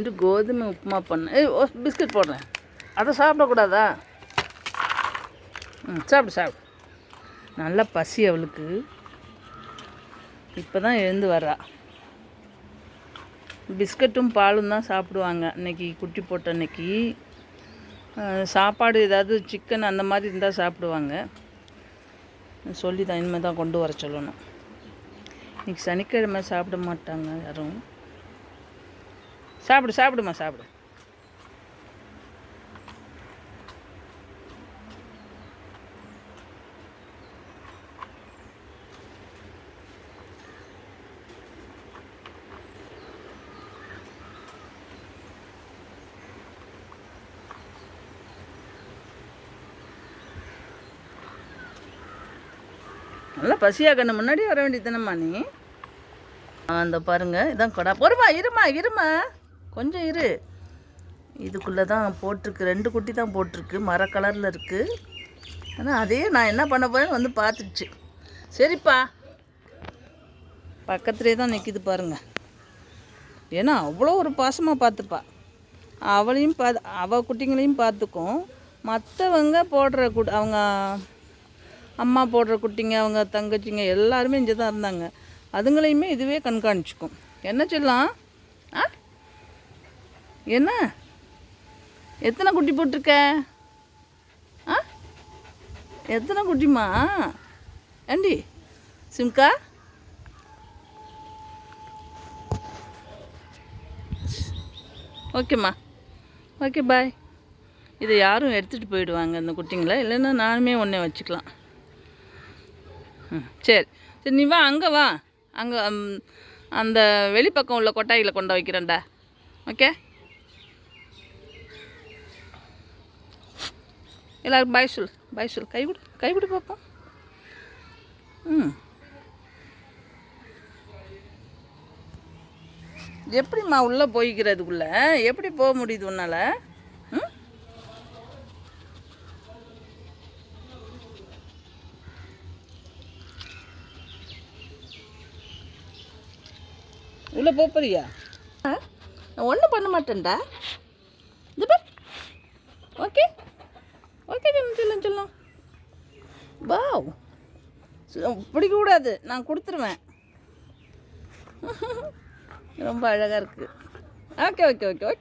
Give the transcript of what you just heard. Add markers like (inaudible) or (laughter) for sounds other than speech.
ரெண்டு கோதுமை உப்புமா பண்ணேன் ஏய் ஓ பிஸ்கட் போடுறேன். அதை சாப்பிடக்கூடாதா? ம் சாப்பிடு சாப்பிடு. நல்லா பசி அவளுக்கு. இப்போ தான் எழுந்து வர்றா பிஸ்கட்டும் பாலும் தான் சாப்பிடுவாங்க அன்னைக்கு குட்டி போட்ட அன்னைக்கு. சாப்பாடு ஏதாவது சிக்கன் அந்த மாதிரி இருந்தால் சாப்பிடுவாங்க. சொல்லி தான் இனிமேல் தான் கொண்டு வர சொல்லணும். இன்றைக்கி சனிக்கிழமை சாப்பிட மாட்டாங்க யாரும். சாப்பிடு சாப்பிடுமா சாப்பிடு. நல்லா பசியா கண்ணு முன்னாடி வர வேண்டியது தானம்மா நீ அந்த பாருங்க இதான் கொடா. பொறுமா இருமா இருமா. கொஞ்சம் இரு. இதுக்குள்ளே தான் போட்டிருக்கு. ரெண்டு குட்டி தான் போட்டிருக்கு. மர கலரில் இருக்குது ஆனால் அதே நான் என்ன பண்ண போகிறேன் வந்து பார்த்துடுச்சு. சரிப்பா. பக்கத்துலேயே தான் நிற்கிது பாருங்கள் ஏன்னா அவ்வளோ ஒரு பாசமாக பார்த்துப்பா. அவளையும் பா அவள் குட்டிங்களையும் பார்த்துக்கும். மற்றவங்க போடுற குட் அவங்க அம்மா போடுற குட்டிங்க அவங்க தங்கச்சிங்க எல்லாருமே இங்கே தான் இருந்தாங்க. அதுங்களையுமே இதுவே கண்காணிச்சுக்கும். என்ன சொல்லலாம் ஆ? என்ன? எத்தனை குட்டி போட்டிருக்க? ஆ? எத்தனை குட்டிமா ஏண்டி சிம்கா? ஓகேம்மா. Okay bye. இதை யாரும் எடுத்துகிட்டு போயிடுவாங்க அந்த குட்டிங்களை. இல்லைன்னா நானுமே ஒன்றே வச்சுக்கலாம். ம் சரி. சரி நீ வா அங்கே வா. அங்கே அந்த வெளிப்பக்கம் உள்ள கொட்டாயில் கொண்டு வைக்கிறேன்டா. ஓகே? எல்லாரும் பாய் சொல் பாய் சொல். கைவிடு கைவிடு பார்ப்போம் ம். எப்படிம்மா உள்ளே போய்க்கிறதுக்குள்ளே? எப்படி போக முடியுது உன்னால்? ம்? உள்ளே போறியா? நான் ஒன்றும் பண்ண மாட்டேன்டா. இது பார். ஓகே. ஓகே சொல்லும் சொல்லும் சொல்லும். வாவ். பிடிக்கக்கூடாது. நான் கொடுத்துருவேன். (laughs) ரொம்ப அழகாக இருக்குது ஓகே ஓகே ஓகே ஓகே.